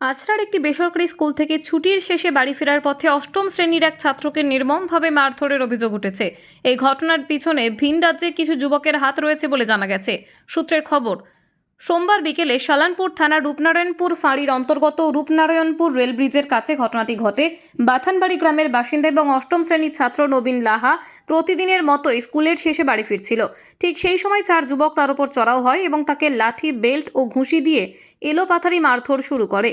আছড়ার একটি বেসরকারি স্কুল থেকে ছুটির শেষে বাড়ি ফেরার পথে অষ্টম শ্রেণির এক ছাত্রকে নির্মমভাবে মারধরের অভিযোগ উঠেছে। এই ঘটনার পিছনে ভিন রাজ্যে কিছু যুবকের হাত রয়েছে বলে জানা গেছে। সূত্রের খবর, সোমবার বিকেলে শালানপুর থানার রূপনারায়ণপুর ফাঁড়ির অন্তর্গত রূপনারায়ণপুর রেল ব্রিজের কাছে ঘটনাটি ঘটে। বাথানবাড়ি গ্রামের বাসিন্দা এবং অষ্টম শ্রেণির ছাত্র নবীন লাহা প্রতিদিনের মতোই স্কুলের শেষে বাড়ি ফিরছিল। ঠিক সেই সময় চার যুবক তার উপর চড়াও হয় এবং তাকে লাঠি, বেল্ট ও ঘুষি দিয়ে এলোপাথারি মারধর শুরু করে।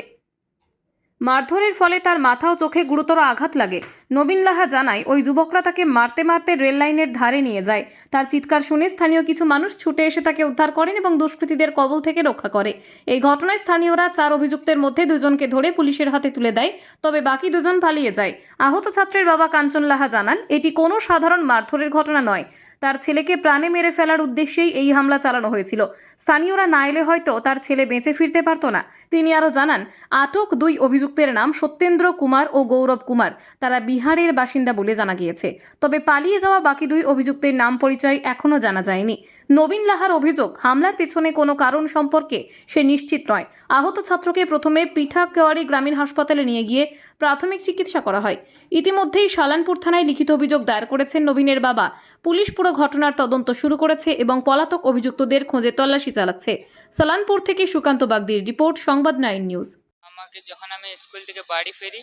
মারধরের ফলে তার মাথা ও চোখে গুরুতর আঘাত লাগে। নবীন লাহা জানায়, ওই যুবকরা তাকে মারতে মারতে রেল লাইনের ধারে নিয়ে যায়। তার চিৎকার শুনে স্থানীয় কিছু মানুষ ছুটে এসে তাকে উদ্ধার করেন এবং দুষ্কৃতীদের কবল থেকে রক্ষা করে। এই ঘটনায় স্থানীয়রা চার অভিযুক্তের মধ্যে দুজনকে ধরে পুলিশের হাতে তুলে দেয়, তবে বাকি দুজন পালিয়ে যায়। আহত ছাত্রের বাবা কাঞ্চন লাহা জানান, এটি কোনো সাধারণ মারধরের ঘটনা নয়। তার ছেলেকে প্রাণে মেরে ফেলার উদ্দেশ্যেই এই হামলা চালানো হয়েছিল। স্থানীয়রা না এলে হয়তো তার ছেলে বেঁচে ফিরতে পারত না। তিনি আরও জানান, আটক দুই অভিযুক্তের নাম সত্যেন্দ্র কুমার ও গৌরব কুমার। তারা বিহারের বাসিন্দা বলে জানা গিয়েছে। তবে পালিয়ে যাওয়া বাকি দুই অভিযুক্তের নাম পরিচয় এখনও জানা যায়নি। নবীন লাহার অভিযোগ, হামলার পেছনে কোনো কারণ সম্পর্কে সে নিশ্চিত নয়। আহত ছাত্রকে প্রথমে পিঠাকেওয়ারি গ্রামীণ হাসপাতালে নিয়ে গিয়ে প্রাথমিক চিকিৎসা করা হয়। ইতিমধ্যেই শালানপুর থানায় লিখিত অভিযোগ দায়ের করেছেন নবীনের বাবা। পুলিশ পুরো ঘটনার তদন্ত শুরু করেছে এবং পলাতক অভিযুক্তদের খোঁজে তল্লাশি চালাচ্ছে। সালানপুর থেকে সুকান্ত বাগদির রিপোর্ট, সংবাদ নাইন নিউজ। আমাকে যখন আমি স্কুল থেকে বাড়ি ফিরি,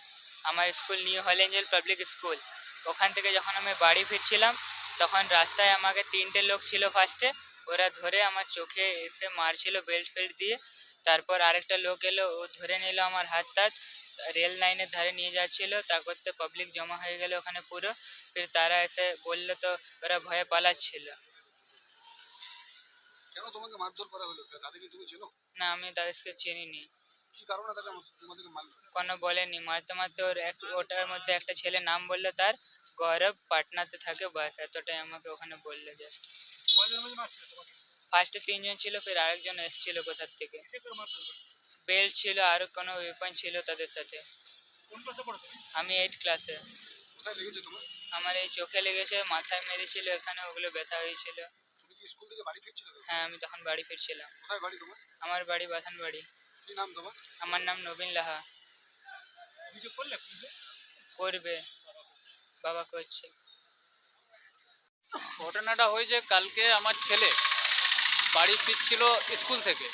আমার school New Holy Angel Public School. ওখান থেকে যখন আমি বাড়ি ফিরছিলাম, তখন রাস্তায় আমাকে তিনটে লোক ছিল ফার্স্টে ওরা ধরে আমার চোখে এসে মারছিল বেল্ট ফেল্ট দিয়ে। তারপর আরেকটা লোক এলো, ও ধরে নিল আমার হাত টাত রেল লাইনের ধারে নিয়ে যাচ্ছিল তা করতে পাবলিক জমা হয়ে গেল ওখানে পুরো। ফির তারা এসে বলল তো ওরা ভয়ে পালাচ্ছিল। কেন তোমাকে মারধর করা হলো? তাদেরকে তুমি চেনো? না আমি তাদেরকে চিনিনি। কি কারণে তাকে তোমাদেরকে মারলো? কোনো বলেনি মারতে মারতে ওর এক ওটার মধ্যে একটা ছেলে নাম বলল তার গৌরব পাটনাতে থাকে বাস এতটাই আমাকে ওখানে বলল জাস্ট ফার্স্টে তিনজন ছিল ফির আরেকজন এসেছিল কোথার থেকে। বেল্ট ছিল আর কোনো ওয়েপন ছিল তাদের সাথে। আমি এইট ক্লাসে কোথায় লেগেছে তোমার? আমার এই চোখে লেগেছে মাথায় মেরেছিল এখানে ওগুলো ব্যথা হয়েছিল। তুমি কি স্কুল থেকে বাড়ি ফিরছিলে হ্যাঁ আমি তখন বাড়ি ফিরছিলাম। কোথায় বাড়ি তোমার? আমার বাড়ি বাথান বাড়ি কি নাম তোমার? আমার নাম নবীন লাহা। অভিযোগ করলে করবে। বাবা করছে। ঘটনাটা হয়েছে কালকে আমার ছেলে বাড়ি ফিরছিল স্কুল থেকে।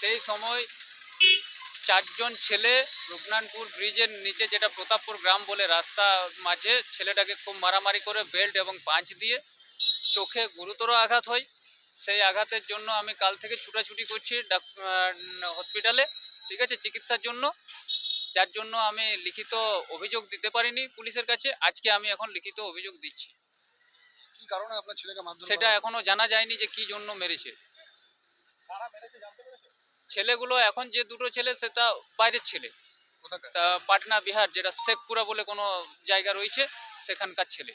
সেই সময় চারজন ছেলে রূপনানপুর ব্রিজের নিচে যেটা প্রতাপপুর গ্রাম বলে রাস্তা মাঝে ছেলেটাকে খুব মারামারি করে বেল্ট এবং পাঁচ দিয়ে চোখে গুরুতর আঘাত হয়। সেই আঘাতের জন্য আমি কাল থেকে ছুটাছুটি করছি হসপিটালে ঠিক আছে চিকিৎসার জন্য। যার জন্য আমি লিখিত অভিযোগ দিতে পারিনি পুলিশের কাছে। আজকে আমি এখন লিখিত অভিযোগ দিচ্ছি। কি কারণে আপনার ছেলেকে সেটা এখনও জানা যায়নি যে কি জন্য মেরেছে। ছেলেগুলো এখন যে দুটো ছেলে সেটা বাইরের ছেলে। পাটনা বিহার যেটা শেখপুরা বলে কোনো জায়গা রয়েছে সেখানকার ছেলে।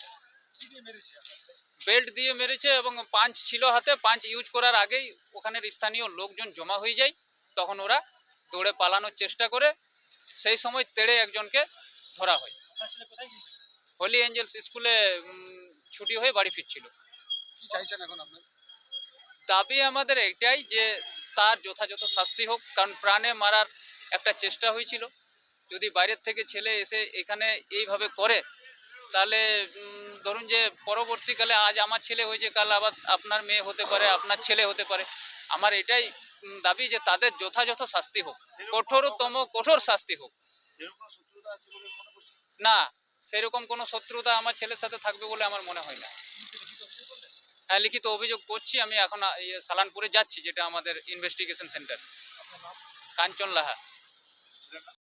বেল্ট দিয়ে মেরেছে এবং পাঞ্চ ছিল হাতে পাঞ্চ ইউজ করার আগেই ওখানের স্থানীয় লোকজন জমা হয়ে যায়। তখন ওরা দৌড়ে পালানোর চেষ্টা করে সেই সময় তেড়ে একজনকে ধরা হয়। হোলি এঞ্জেলস স্কুলে ছুটি হয়ে বাড়ি ফিরছিল। কি চাইছেন এখন আপনার? দাবি আমাদের এটাই যে তার যথাযথ শাস্তি হোক কারণ প্রাণে মারার একটা চেষ্টা হয়েছিল। যদি বাইরের থেকে ছেলে এসে এখানে এইভাবে করে তাহলে ধরুন যে পরবর্তীকালে আজ আমার ছেলে হয়েছে কাল আবার আপনার মেয়ে হতে পারে আপনার ছেলে হতে পারে। আমার এটাই দাবি যে তাদের যথাযথ শাস্তি হোক কঠোরতম কঠোর শাস্তি হোক। না সেরকম কোনো শত্রুতা আমার ছেলের সাথে থাকবে বলে আমার মনে হয় না। লিখিত অভিযোগ করছি আমি এখন সালানপুরে যাচ্ছি যেটা আমাদের ইনভেস্টিগেশন সেন্টার কাঞ্চন লাহা।